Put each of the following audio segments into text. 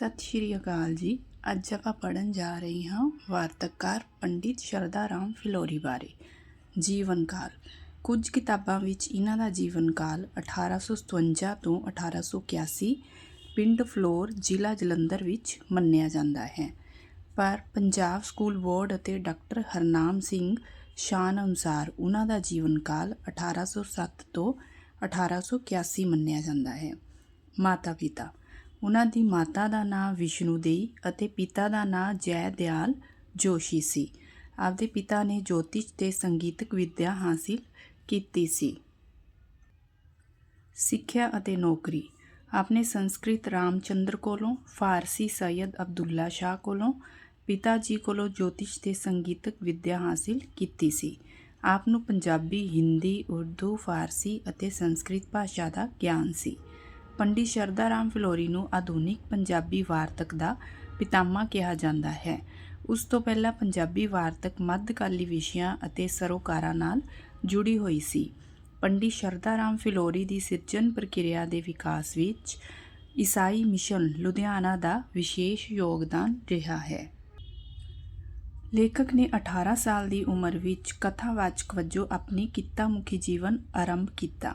ਸਤਿ ਸ਼੍ਰੀ ਅਕਾਲ ਜੀ। ਅੱਜ ਆਪਾਂ ਪੜਨ ਜਾ ਰਹੇ ਹਾਂ ਵਾਰਤਕਕਾਰ ਪੰਡਿਤ ਸ਼ਰਦਾ ਰਾਮ ਫਿਲੌਰੀ ਬਾਰੇ ਜੀਵਨ ਕਾਲ ਕੁਝ ਕਿਤਾਬਾਂ ਵਿੱਚ ਇਹਨਾਂ ਦਾ ਜੀਵਨ ਕਾਲ 1857 ਤੋਂ 1881 ਪਿੰਡ ਫਲੋਰ ਜ਼ਿਲ੍ਹਾ ਜਲੰਧਰ ਵਿੱਚ ਮੰਨਿਆ ਜਾਂਦਾ ਹੈ। ਪਰ ਪੰਜਾਬ ਸਕੂਲ ਬੋਰਡ ਅਤੇ ਡਾਕਟਰ ਹਰਨਾਮ ਸਿੰਘ ਸ਼ਾਨ ਅਨੁਸਾਰ ਉਹਨਾਂ ਦਾ ਜੀਵਨ ਕਾਲ 1807 ਤੋਂ 1881 ਮੰਨਿਆ ਜਾਂਦਾ ਹੈ। ਮਾਤਾ ਪਿਤਾ ਉਹਨਾਂ ਦੀ ਮਾਤਾ ਦਾ ਨਾਮ ਵਿਸ਼ਨੂੰ ਦੇਈ ਅਤੇ ਪਿਤਾ ਦਾ ਨਾਮ ਜੈ ਦਿਆਲ ਜੋਸ਼ੀ ਸੀ। ਆਪਦੇ ਪਿਤਾ ਨੇ ਜੋਤਿਸ਼ ਤੇ ਸੰਗੀਤਕ ਵਿੱਦਿਆ ਹਾਸਿਲ ਕੀਤੀ ਸੀ। ਸਿੱਖਿਆ ਅਤੇ ਨੌਕਰੀ। ਆਪਣੇ ਸੰਸਕ੍ਰਿਤ ਰਾਮਚੰਦਰ ਕੋਲੋਂ, ਫਾਰਸੀ ਸੈਯਦ ਅਬਦੁੱਲਾ ਸ਼ਾਹ ਕੋਲੋਂ ਪਿਤਾ ਜੀ ਕੋਲੋਂ ਜੋਤਿਸ਼ ਤੇ ਸੰਗੀਤਕ ਵਿੱਦਿਆ ਹਾਸਿਲ ਕੀਤੀ ਸੀ। ਆਪ ਨੂੰ ਪੰਜਾਬੀ, ਹਿੰਦੀ, ਉਰਦੂ, ਫਾਰਸੀ ਅਤੇ ਸੰਸਕ੍ਰਿਤ ਭਾਸ਼ਾ ਦਾ ਗਿਆਨ ਸੀ। ਪੰਡਿਤ ਸ਼ਰਦਾ ਰਾਮ ਫਿਲੌਰੀ ਨੂੰ ਆਧੁਨਿਕ ਪੰਜਾਬੀ ਵਾਰਤਕ ਦਾ ਪਿਤਾਮਾ ਕਿਹਾ ਜਾਂਦਾ ਹੈ। ਉਸ ਤੋਂ ਪਹਿਲਾਂ ਪੰਜਾਬੀ ਵਾਰਤਕ ਮੱਧਕਾਲੀ ਵਿਸ਼ਿਆਂ ਅਤੇ ਸਰੋਕਾਰਾਂ ਨਾਲ ਜੁੜੀ ਹੋਈ ਸੀ। ਪੰਡਿਤ ਸ਼ਰਦਾ ਰਾਮ ਫਿਲੋਰੀ ਦੀ ਸਿਰਜਣ ਪ੍ਰਕਿਰਿਆ ਦੇ ਵਿਕਾਸ ਵਿੱਚ ਈਸਾਈ ਮਿਸ਼ਨ ਲੁਧਿਆਣਾ ਦਾ ਵਿਸ਼ੇਸ਼ ਯੋਗਦਾਨ ਰਿਹਾ ਹੈ। ਲੇਖਕ ਨੇ 18 ਸਾਲ ਦੀ ਉਮਰ ਵਿੱਚ ਕਥਾਵਾਚਕ ਵਜੋਂ ਆਪਣੀ ਕਿੱਤਾਮੁਖੀ ਜੀਵਨ ਆਰੰਭ ਕੀਤਾ।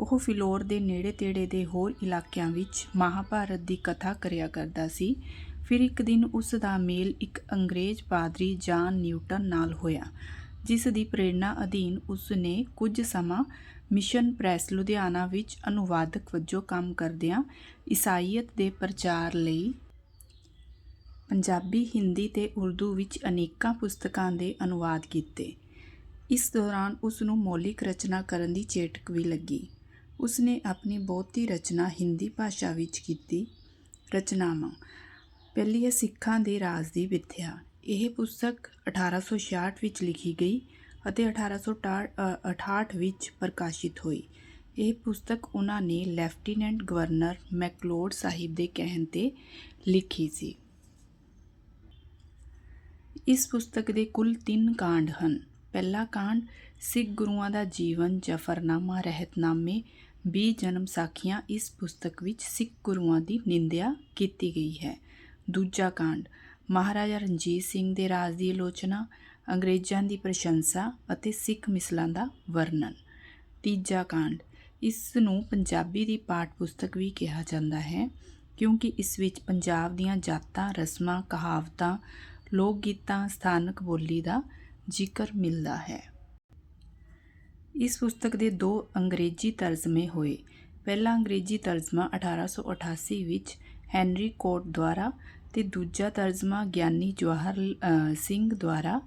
ਉਹ ਫਿਲੌਰ ਦੇ ਨੇੜੇ-ਤੇੜੇ ਦੇ ਹੋਰ ਇਲਾਕਿਆਂ ਵਿੱਚ ਮਹਾਭਾਰਤ ਦੀ ਕਥਾ ਕਰਿਆ ਕਰਦਾ ਸੀ। ਫਿਰ ਇੱਕ ਦਿਨ ਉਸ ਦਾ ਮੇਲ ਇੱਕ ਅੰਗਰੇਜ਼ ਪਾਦਰੀ ਜਾਨ ਨਿਊਟਨ ਨਾਲ ਹੋਇਆ, ਜਿਸ ਦੀ ਪ੍ਰੇਰਣਾ ਅਧੀਨ ਉਸ ਨੇ ਕੁਝ ਸਮਾਂ ਮਿਸ਼ਨ ਪ੍ਰੈਸ ਲੁਧਿਆਣਾ ਵਿੱਚ ਅਨੁਵਾਦਕ ਵਜੋਂ ਕੰਮ ਕਰਦਿਆਂ ਈਸਾਈਅਤ ਦੇ ਪ੍ਰਚਾਰ ਲਈ ਪੰਜਾਬੀ, ਹਿੰਦੀ ਤੇ ਉਰਦੂ ਵਿੱਚ ਅਨੇਕਾਂ ਪੁਸਤਕਾਂ ਦੇ ਅਨੁਵਾਦ ਕੀਤੇ। ਇਸ ਦੌਰਾਨ ਉਸ ਨੂੰ ਮੌਲਿਕ ਰਚਨਾ ਕਰਨ ਦੀ ਚੇਟਕ ਵੀ ਲੱਗੀ। ਉਸ ਨੇ ਆਪਣੀ ਬਹੁਤੀ ਰਚਨਾ ਹਿੰਦੀ ਭਾਸ਼ਾ ਵਿੱਚ ਕੀਤੀ। ਰਚਨਾਵਾਂ। ਪਹਿਲੀ ਹੈ ਸਿੱਖਾਂ ਦੇ ਰਾਜ ਦੀ ਵਿਥਿਆ। ਇਹ ਪੁਸਤਕ 1866 ਵਿੱਚ ਲਿਖੀ ਗਈ ਅਤੇ 1868 ਵਿੱਚ ਪ੍ਰਕਾਸ਼ਿਤ ਹੋਈ। ਇਹ ਪੁਸਤਕ ਉਹਨਾਂ ਨੇ ਲੈਫਟੀਨੈਂਟ ਗਵਰਨਰ ਮੈਕਲੋਡ ਸਾਹਿਬ ਦੇ ਕਹਿਣ ਤੇ ਲਿਖੀ ਸੀ। ਇਸ ਪੁਸਤਕ ਦੇ ਕੁੱਲ 3 ਕਾਂਡ ਹਨ। ਪਹਿਲਾ ਕਾਂਡ, ਸਿੱਖ ਗੁਰੂਆਂ ਦਾ ਜੀਵਨ, ਜਫਰਨਾਮਾ, ਰਹਿਤਨਾਮੇ 20 ਜਨਮ ਸਾਖੀਆਂ ਇਸ ਪੁਸਤਕ ਵਿੱਚ ਸਿੱਖ ਗੁਰੂਆਂ ਦੀ ਨਿੰਦਿਆ ਕੀਤੀ ਗਈ ਹੈ। ਦੂਜਾ ਕਾਂਡ, ਮਹਾਰਾਜਾ ਰਣਜੀਤ ਸਿੰਘ ਦੇ ਰਾਜ ਦੀ ਆਲੋਚਨਾ, ਅੰਗਰੇਜ਼ਾਂ ਦੀ ਪ੍ਰਸ਼ੰਸਾ ਅਤੇ ਸਿੱਖ ਮਿਸਲਾਂ ਦਾ ਵਰਣਨ। ਤੀਜਾ ਕਾਂਡ, ਇਸ ਨੂੰ ਪੰਜਾਬੀ ਦੀ ਪਾਠ ਪੁਸਤਕ ਵੀ ਕਿਹਾ ਜਾਂਦਾ ਹੈ, ਕਿਉਂਕਿ ਇਸ ਵਿੱਚ ਪੰਜਾਬ ਦੀਆਂ ਜਾਤਾਂ, ਰਸਮਾਂ, ਕਹਾਵਤਾਂ, ਲੋਕ ਗੀਤਾਂ, ਸਥਾਨਕ ਬੋਲੀ ਦਾ ਜ਼ਿਕਰ ਮਿਲਦਾ ਹੈ। ਇਸ ਪੁਸਤਕ ਦੇ ਦੋ ਅੰਗਰੇਜ਼ੀ ਤਰਜਮੇ ਹੋਏ। ਪਹਿਲਾ ਅੰਗਰੇਜ਼ੀ ਤਰਜਮਾ 1888 ਵਿੱਚ ਹੈਨਰੀ ਕੋਟ ਦੁਆਰਾ ਤੇ ਦੂਜਾ ਤਰਜਮਾ ਗਿਆਨੀ ਜਵਾਹਰ ਸਿੰਘ ਦੁਆਰਾ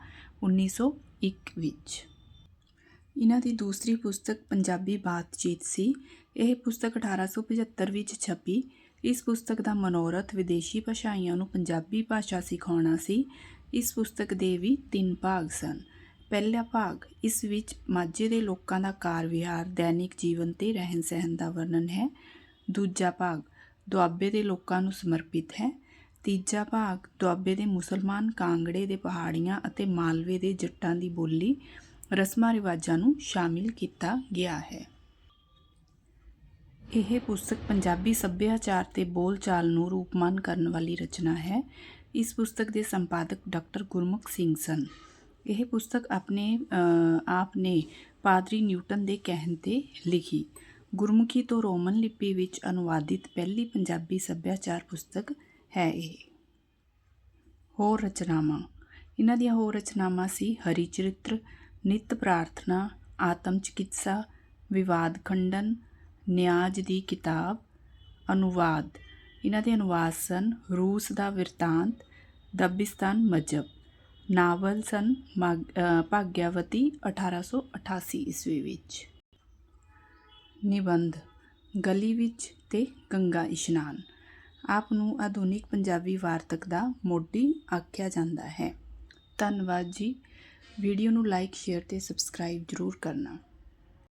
1901 ਵਿੱਚ। ਇਹਨਾਂ ਦੀ ਦੂਸਰੀ ਪੁਸਤਕ ਪੰਜਾਬੀ ਬਾਤਚੀਤ ਸੀ। ਇਹ ਪੁਸਤਕ 1875 ਵਿੱਚ ਛਪੀ। ਇਸ ਪੁਸਤਕ ਦਾ ਮਨੋਰਥ ਵਿਦੇਸ਼ੀ ਭਾਸ਼ਾਈਆਂ ਨੂੰ ਪੰਜਾਬੀ ਭਾਸ਼ਾ ਸਿਖਾਉਣਾ ਸੀ। ਇਸ ਪੁਸਤਕ ਦੇ ਵੀ ਤਿੰਨ ਭਾਗ ਸਨ। ਪਹਿਲਾ ਭਾਗ, ਇਸ ਵਿੱਚ ਮਾਝੇ ਦੇ ਲੋਕਾਂ ਦਾ ਕਾਰ ਵਿਹਾਰ, ਦੈਨਿਕ ਜੀਵਨ ਤੇ ਰਹਿਣ ਸਹਿਣ ਦਾ ਵਰਣਨ ਹੈ। ਦੂਜਾ ਭਾਗ, ਦੁਆਬੇ ਦੇ ਲੋਕਾਂ ਨੂੰ ਸਮਰਪਿਤ ਹੈ। ਤੀਜਾ ਭਾਗ, ਦੁਆਬੇ ਦੇ ਮੁਸਲਮਾਨ ਕਾਂਗੜੇ ਦੇ ਪਹਾੜੀਆਂ ਅਤੇ ਮਾਲਵੇ ਦੇ ਜੱਟਾਂ ਦੀ ਬੋਲੀ ਰਸਮਾਂ ਰਿਵਾਜਾਂ ਨੂੰ ਸ਼ਾਮਿਲ ਕੀਤਾ ਗਿਆ ਹੈ। ਇਹ ਪੁਸਤਕ ਪੰਜਾਬੀ ਸੱਭਿਆਚਾਰ ਤੇ ਬੋਲਚਾਲ ਨੂੰ ਰੂਪਮਾਨ ਕਰਨ ਵਾਲੀ ਰਚਨਾ ਹੈ। ਇਸ ਪੁਸਤਕ ਦੇ ਸੰਪਾਦਕ ਡਾਕਟਰ ਗੁਰਮੁਖ ਸਿੰਘ ਸਨ। ਇਹ ਪੁਸਤਕ ਆਪਣੇ ਆਪ ਨੇ ਪਾਦਰੀ ਨਿਊਟਨ ਦੇ ਕਹਿਣ ਤੇ ਲਿਖੀ। ਗੁਰਮੁਖੀ ਤੋਂ ਰੋਮਨ ਲਿਪੀ ਵਿੱਚ ਅਨੁਵਾਦਿਤ ਪਹਿਲੀ ਪੰਜਾਬੀ ਸੱਭਿਆਚਾਰ ਪੁਸਤਕ ਹੈ ਇਹ। ਹੋਰ ਰਚਨਾਵਾਂ। ਇਹਨਾਂ ਦੀਆਂ ਹੋਰ ਰਚਨਾਵਾਂ ਸੀ ਹਰੀ ਚਰਿੱਤਰ, ਨਿਤ ਪ੍ਰਾਰਥਨਾ, ਆਤਮ ਚਿਕਿਤਸਾ, ਵਿਵਾਦ ਖੰਡਨ, ਨਿਆਜ ਦੀ ਕਿਤਾਬ, ਅਨੁਵਾਦ। ਇਹਨਾਂ ਦੇ ਅਨੁਵਾਦ ਸਨ ਰੂਸ ਦਾ ਵਰਤਾਂਤ ਦਬਿਸਤਾਨ ਮਜਬ। ਨਾਵਲ ਸਨ ਭਾਗਿਆਵਤੀ 1888 ਈਸਵੀ ਵਿੱਚ। ਨਿਬੰਧ, ਗਲੀ ਵਿੱਚ ਤੇ ਗੰਗਾ ਇਸ਼ਨਾਨ। ਆਪ ਨੂੰ ਆਧੁਨਿਕ ਪੰਜਾਬੀ ਵਾਰਤਕ ਦਾ ਮੋਢੀ ਆਖਿਆ ਜਾਂਦਾ ਹੈ। ਧੰਨਵਾਦ ਜੀ। ਵੀਡੀਓ ਨੂੰ ਲਾਈਕ, ਸ਼ੇਅਰ ਤੇ ਸਬਸਕ੍ਰਾਈਬ ਜ਼ਰੂਰ ਕਰਨਾ।